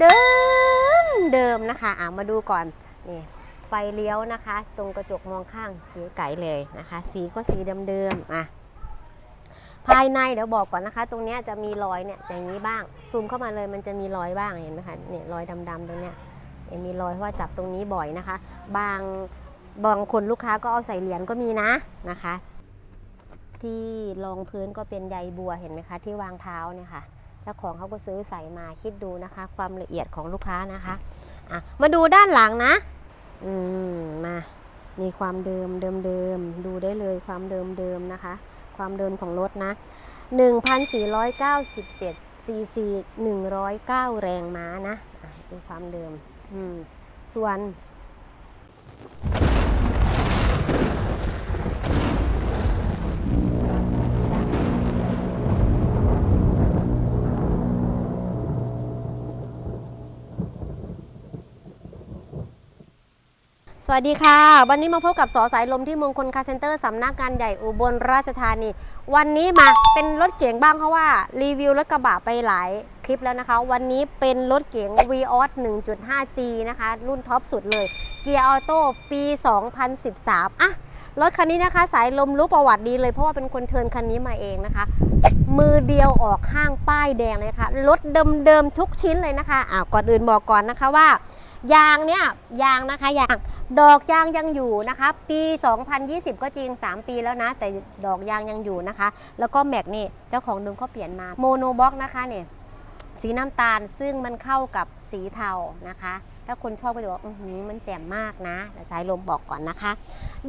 เดิมเดิมนะคะอ่ามาดูก่อนนี่ไฟเลี้ยวนะคะ ตรงกระจกมองข้างเก๋ไก๋เลยนะคะ สีก็สีเดิมๆอะภายในเดี๋ยวบอกก่อนนะคะ ตรงนี้จะมีรอยเนี่ยอย่างนี้บ้างซูมเข้ามาเลยมันจะมีรอยบ้างเห็นไหมคะเนี่ยรอยดำๆตรงเนี้ยมีรอยเพราะว่าจับตรงนี้บ่อยนะคะ บางบางคนลูกค้าก็เอาใส่เหรียญก็มีนะนะคะ ที่รองพื้นก็เป็นใยบัวเห็นไหมคะ ที่วางเท้าเนี่ยค่ะ จ้าของเขาก็ซื้อใส่มาคิดดูนะคะ ความละเอียดของลูกค้านะคะอะมาดูด้านหลังนะ อืมมามีความเดิมเดิมเดิมดูได้เลยความเดิมเดิมนะคะ ความเดิมของรถนะ 1,497ซีซี109 แรงม้านะอะดูความเดิม อืมส่วน สวัสดีค่ะ วันนี้มาพบกับสอสายลมที่มงคลคาเซ็นเตอร์สำนักงานใหญ่อุบลราชธานี วันนี้มาเป็นรถเก๋งบ้างเพราะว่ารีวิวรถกระบะไปหลายคลิปแล้วนะคะ วันนี้เป็นรถเก๋ง v ีออส 1.5G นะคะ รุ่นท็อปสุดเลย เกียร์ออโต้ปี 2013 อะ รถคันนี้นะคะ สายลมรู้ประวัติดีเลยเพราะว่าเป็นคนเทินคันนี้มาเองนะคะ มือเดียวออกห้างป้ายแดงเลยค่ะรถเดิมๆทุกชิ้นเลยนะคะอ้าก่อนอื่นบอกก่อนนะคะว่า ยางเนี่ยยางนะคะยางดอกยางยังอยู่นะคะ ปี 2020 ก็จริง 3 ปีแล้วนะ แต่ดอกยางยังอยู่นะคะ แล้วก็แม็กนี่เจ้าของเดิมเขาเปลี่ยนมาโมโนบ็อกนะคะเนี่ยสีน้ำตาลซึ่งมันเข้ากับสีเทานะคะ ถ้าคนชอบก็จะบอกอือหือมันแจ่มมากนะแต่สายลมบอกก่อนนะคะ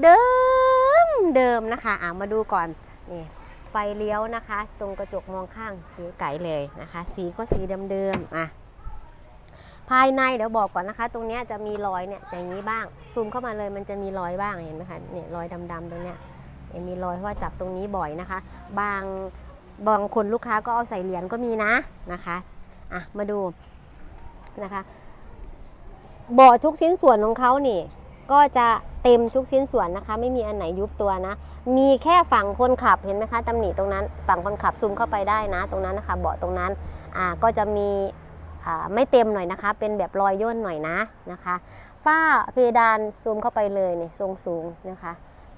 เดิมเดิมนะคะอ่ามาดูก่อนนี่ไฟเลี้ยวนะคะ ตรงกระจกมองข้างเก๋ไก๋เลยนะคะ สีก็สีเดิมๆอะ ภายในเดี๋ยวบอกก่อนนะคะ ตรงนี้จะมีรอยเนี่ยอย่างนี้บ้างซูมเข้ามาเลยมันจะมีรอยบ้างเห็นไหมคะเนี่ยรอยดำๆตรงเนี้ยมีรอยเพราะว่าจับตรงนี้บ่อยนะคะ บางบางคนลูกค้าก็เอาใส่เหรียญก็มีนะนะคะอะมาดูนะคะเบาะทุกชิ้นส่วนของเขานี่ ก็จะเต็มทุกชิ้นส่วนนะคะ ไม่มีอันไหนยุบตัวนะ มีแค่ฝั่งคนขับเห็นไหมคะตำหนิตรงนั้น ฝั่งคนขับซูมเข้าไปได้นะ ตรงนั้นนะคะ เบาะตรงนั้นอ่าก็จะมี ไม่เต็มหน่อยนะคะ เป็นแบบรอยย่นหน่อยนะนะคะฝ้าเพดานซูมเข้าไปเลยเนี่ยทรงสูงนะคะ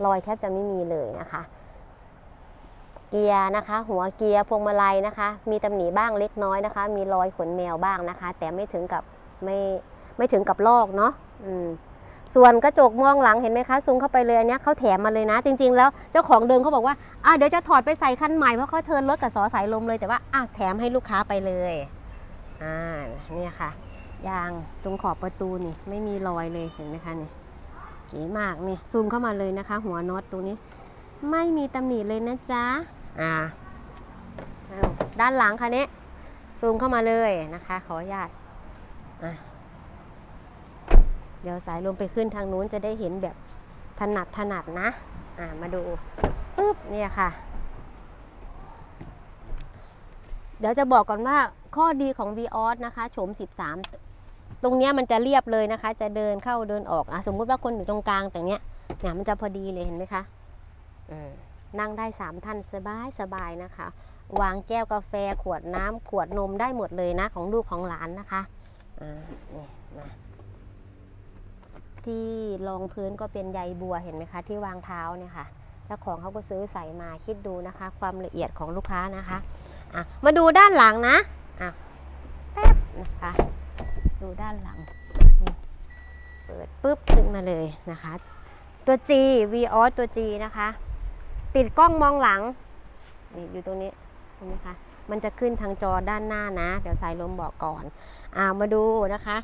รอยแทบจะไม่มีเลยนะคะ เกียร์นะคะ หัวเกียร์พวงมาลัยนะคะ มีตำหนิบ้างเล็กน้อยนะคะ มีรอยขนแมวบ้างนะคะ แต่ไม่ถึงกับไม่ไม่ถึงกับลอกเนาะอืมส่วนกระจกมองหลังเห็นไหมคะซูมเข้าไปเลยอันนี้เขาแถมมาเลยนะ จริง ๆ แล้วเจ้าของเดิมเขาบอกว่าอะเดี๋ยวจะถอดไปใส่คันใหม่เพราะเขาเทินรถกับสอสายลมเลยแต่ว่าอะแถมให้ลูกค้าไปเลย อ่าเนี่ยค่ะ ยางตรงขอบประตูนี่ไม่มีรอยเลยเห็นไหมคะนี่เก๋มากนี่ซูมเข้ามาเลยนะคะ หัวน็อตตรงนี้ ไม่มีตำหนิเลยนะจ๊ะอ่าด้านหลังค่ะเนี้ซูมเข้ามาเลยนะคะ ขออนุญาตอะเดี๋ยวสายลมไปขึ้นทางนู้นจะได้เห็นแบบถนัดถนัดนะ อ่ามาดูปึ๊บเนี่ยค่ะ เดี๋ยวจะบอกก่อนว่า ข้อดีของ v ีออสนะคะโฉม 13 ตรงเนี้ยมันจะเรียบเลยนะคะ จะเดินเข้าเดินออกอะสมมุติว่าคนอยู่ตรงกลางแต่เนี้ยเนี่ยมันจะพอดีเลยเห็นไหมคะเออนั่งได้ 3 ท่านสบายสบายนะคะ วางแก้วกาแฟขวดน้ำขวดนมได้หมดเลยนะ ของลูกของหลานนะคะอ่านี่มาที่รองพื้นก็เป็นใยบัวเห็นไหมคะ ที่วางเท้าเนี่ยค่ะเจ้าของเขาก็ซื้อใส่มาคิดดูนะคะ ความละเอียดของลูกค้านะคะอะมาดูด้านหลังนะ อะแป๊บนะคะ ดูด้านหลัง เปิดปุ๊บขึ้นมาเลยนะคะ ตัว G v ีออตัว G นะคะ ติดกล้องมองหลังนี่อยู่ตรงนี้เห็นไหมคะมันจะขึ้นทางจอด้านหน้านะ เดี๋ยวสายลมบอกก่อนอ่ามาดูนะคะ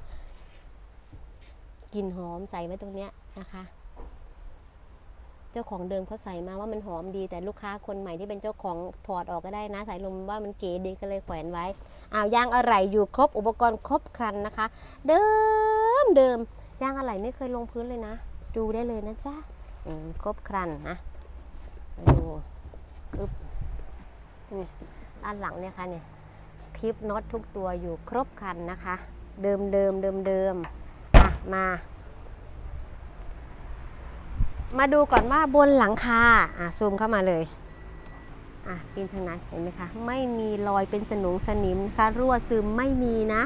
กลิ่นหอมใส่ไว้ตรงเนี้ยนะคะ จ้าของเดิมเขาใส่มาว่ามันหอมดี แต่ลูกค้าคนใหม่ที่เป็นเจ้าของถอดออกก็ได้นะสายลมว่ามันเก๋ดีก็เลยแขวนไว้อ้าวยางอะไหล่อยู่ครบอุปกรณ์ครบครันนะคะ เดิมเดิมยางอะไหล่ไม่เคยลงพื้นเลยนะ ดูได้เลยนะจ๊ะครบครันนะดูปึ๊บนี่ด้านหลังเนี่ยค่ะเนี่ยคลิปน็อตทุกตัวอยู่ครบครันนะคะ เดิมเดิมเดิมเดิมมา มาดูก่อนว่าบนหลังคาอะซูมเข้ามาเลยอะปีนทางนั้นเห็นไหมคะไม่มีรอยเป็นสนุงสนิมนะคะรั่วซึมไม่มีนะ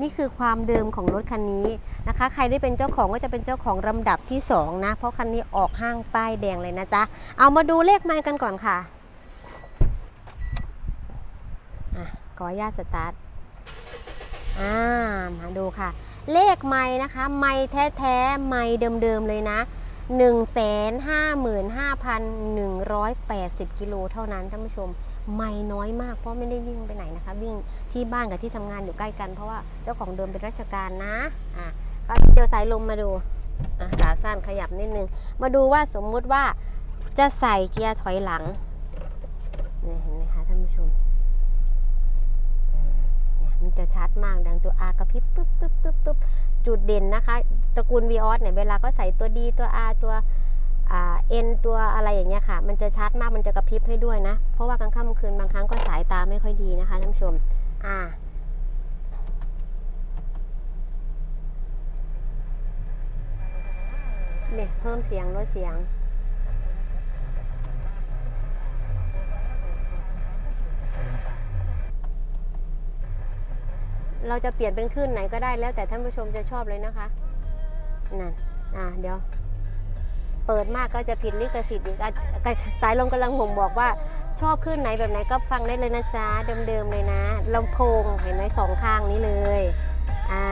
นี่คือความเดิมของรถคันนี้นะคะ ใครได้เป็นเจ้าของก็จะเป็นเจ้าของลำดับที่สองนะ เพราะคันนี้ออกห้างป้ายแดงเลยนะจ๊ะ เอามาดูเลขไมล์กันก่อนค่ะอะขออนุญาตสตาร์ทอ่ามาดูค่ะ เลขไม้นะคะ ไม้แท้ๆไม้เดิมๆเลยนะ 155,180 กิโลเท่านั้นท่านผู้ชม ไม่น้อยมากเพราะไม่ได้วิ่งไปไหนนะคะ วิ่งที่บ้านกับที่ทำงานอยู่ใกล้กัน เพราะว่าเจ้าของเดิมเป็นราชการนะอะก็เจอสายลมมาดูอะขาสั้นขยับนิดนึง มาดูว่าสมมุติว่าจะใส่เกียร์ถอยหลังนี่เห็นไหมคะท่านผู้ชม มันจะชัดมากดังตัว R กระพริบปึ๊บปึ๊บปึ๊บปึ๊บจุดเด่นนะคะ ตระกูล v ีออสเนี่ยเวลาก็ใส่ตัว D ตัว R ตัวอ่า N ตัวอะไรอย่างเงี้ยค่ะ มันจะชัดมากมันจะกระพริบให้ด้วยนะ เพราะว่ากลางค่ำคืนบางครั้งก็สายตาไม่ค่อยดีนะคะท่านผู้ชมอ่าเนี่ยเพิ่มเสียงลดเสียง เราจะเปลี่ยนเป็นคลื่นไหนก็ได้แล้วแต่ท่านผู้ชมจะชอบเลยนะคะนั่นอะเดี๋ยว เปิดมากก็จะผิดลิขสิทธิ์อีกสายลมกำลังผมบอกว่าชอบคลื่นไหนแบบไหนก็ฟังได้เลยนะจ๊ะเดิมๆเลยนะลำโพงเห็นไหมสองข้างนี้เลยอ่า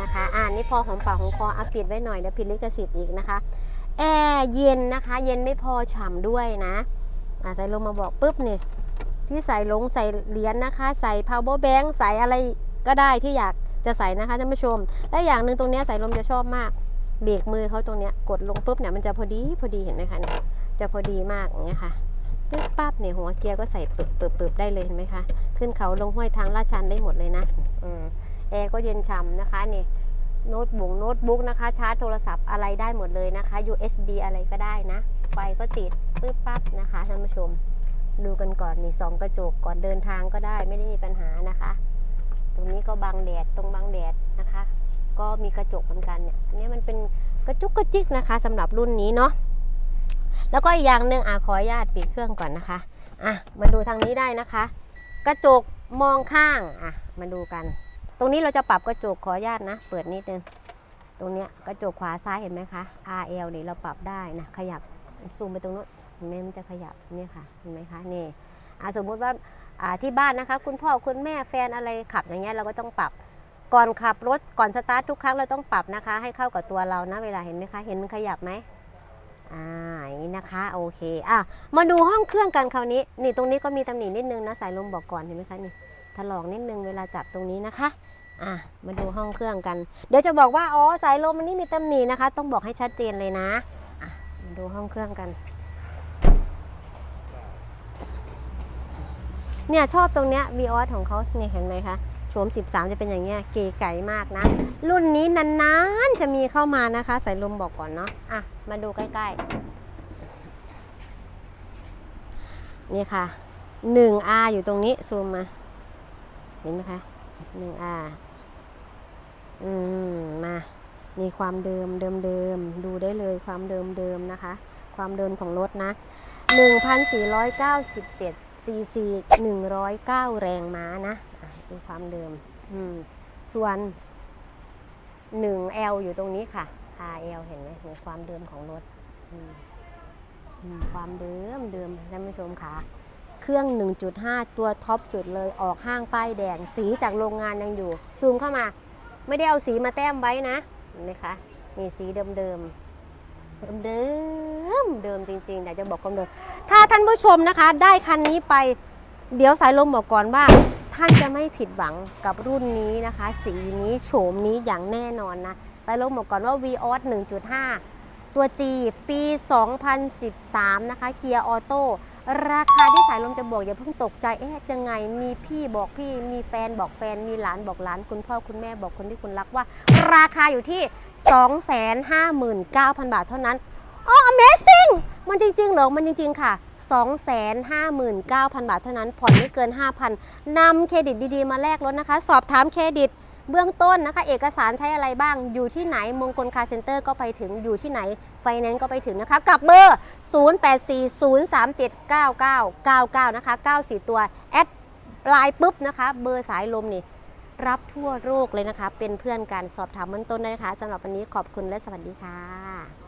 นะคะอ่านี่พอหอมปากหอมคออะปิดไว้หน่อยเดี๋ยวผิดลิขสิทธิ์อีกนะคะแอร์เย็นนะคะ เย็นไม่พอฉ่ำด้วยนะอ่าสายลมมาบอกปุ๊บเนี่ยที่ใส่ลงใส่เหรียญนะคะ ใส่ power bank ใส่อะไร ก็ได้ที่อยากจะใส่นะคะท่านผู้ชม และอย่างหนึ่งตรงนี้ยสายลมจะชอบมาก เบรกมือเขาตรงนี้กดลงปุ๊บเนี่ยมันจะพอดีพอดีเห็นไหมคะเนี่ยจะพอดีมากอย่างเงี้ยค่ะปึ๊บปั๊บเนี่ยหัวเกียร์ก็ใส่ปึบปึบปึบได้เลยเห็นไหมคะ ขึ้นเขาลงห้วยทางลาดชันได้หมดเลยนะอืมแอร์ก็เย็นฉ่ำนะคะนี่โน้ตบุ๊กโน้ตบุ๊กนะคะชาร์จโทรศัพท์อะไรได้หมดเลยนะคะ USB อะไรก็ได้นะ ไฟก็ติดปึ๊บปั๊บนะคะท่านผู้ชม ดูกันก่อนนี่สองกระจกก่อนเดินทางก็ได้ไม่ได้มีปัญหานะคะ ตรงนี้ก็บังแดดตรงบังแดดนะคะ ก็มีกระจกเหมือนกันเนี่ยอันนี้มันเป็นกระจุกกระจิกนะคะสำหรับรุ่นนี้เนาะแล้วก็อีกอย่างหนึ่งอะขออนุญาตปิดเครื่องก่อนนะคะอะมาดูทางนี้ได้นะคะ กระจกมองข้างอะมาดูกัน ตรงนี้เราจะปรับกระจกขออนุญาตนะ เปิดนิดนึงตรงเนี้ยกระจกขวาซ้ายเห็นไหมคะ RL นี่เราปรับได้นะขยับซูมไปตรงนู้นเห็นไหมมันจะขยับเนี่ยค่ะเห็นไหมคะนี่อะสมมุติว่า ที่บ้านนะคะ คุณพ่อคุณแม่แฟนอะไรขับอย่างเงี้ยเราก็ต้องปรับก่อนขับรถก่อนสตาร์ททุกครั้งเราต้องปรับนะคะ ให้เข้ากับตัวเรานะเวลาเห็นไหมคะ เห็นมันขยับไหมอ่าอย่างนี้นะคะโอเคอะมาดูห้องเครื่องกันคราวนี้ นี่ตรงนี้ก็มีตำหนินิดนึงนะสายลมบอกก่อนเห็นไหมคะนี่ถลอกนิดนึงเวลาจับตรงนี้นะคะอะมาดูห้องเครื่องกัน เดี๋ยวจะบอกว่าอ๋อสายลมมันนี่มีตำหนินะคะ ต้องบอกให้ชัดเจนเลยนะอะมาดูห้องเครื่องกัน เนี่ยชอบตรงเนี้ยวีออสของเขาเนี่ยเห็นไหมคะโฉม 13 จะเป็นอย่างเงี้ยเก๋ไก่มากนะ รุ่นนี้นานๆจะมีเข้ามานะคะสายลมบอกก่อนเนาะอะมาดูใกล้ๆ นี่ค่ะ 1R อยู่ตรงนี้ซูมมา เห็นไหมคะ 1R อืมมานี่ความเดิมเดิมเดิมดูได้เลยความเดิมเดิมนะคะ ความเดิมของรถนะ 1,497 ซีซี109แรงม้านะดูความเดิมส่วน 1L อยู่ตรงนี้ค่ะ RL เห็นไหมในความเดิมของรถความเดิมเดิมท่านผู้ชมค่ะ เครื่อง 1.5 ตัวท็อปสุดเลยออกห้างป้ายแดง สีจากโรงงานยังอยู่ ซูมเข้ามา ไม่ได้เอาสีมาแต้มไว้นะเห็นไหมคะ มีสีเดิมๆ เดิมเดิมจริงๆเดี๋ยวจะบอกความเดิมถ้าท่านผู้ชมนะคะ ได้คันนี้ไปเดี๋ยวสายลมบอกก่อนว่า ท่านจะไม่ผิดหวังกับรุ่นนี้นะคะ สีนี้โฉมนี้อย่างแน่นอนนะสายลมบอกก่อนว่า v ีออส1.5 ตัว G ปี 2013 นะคะเกียร์ออโต้ ราคาที่สายลมจะบอกอย่าเพิ่งตกใจเอ๊ะยังไงมีพี่บอกพี่มีแฟนบอกแฟนมีหลานบอกหลานคุณพ่อคุณแม่บอกคนที่คุณรักว่า ราคาอยู่ที่ 259,000 บาทเท่านั้นอ๋อ Amazing มันจริงๆเหรอมันจริง ๆ ค่ะ 259,000 บาทเท่านั้น ผ่อนไม่เกิน 5,000นำเครดิตดีๆ มาแลกรถนะคะ สอบถามเครดิต เบื้องต้นนะคะ เอกสารใช้อะไรบ้าง อยู่ที่ไหนมงคลคาเซ็นเตอร์ก็ไปถึงอยู่ที่ไหนไฟแนนซ์ก็ไปถึงนะคะ กับเบอร์ 0840379999 นะคะ 94 ตัว แอดไลน์ปุ๊บนะคะ เบอร์สายลมนี่รับทั่วโลกเลยนะคะ เป็นเพื่อนกันสอบถามเบื้องต้นได้นะคะสำหรับวันนี้ขอบคุณและสวัสดีค่ะ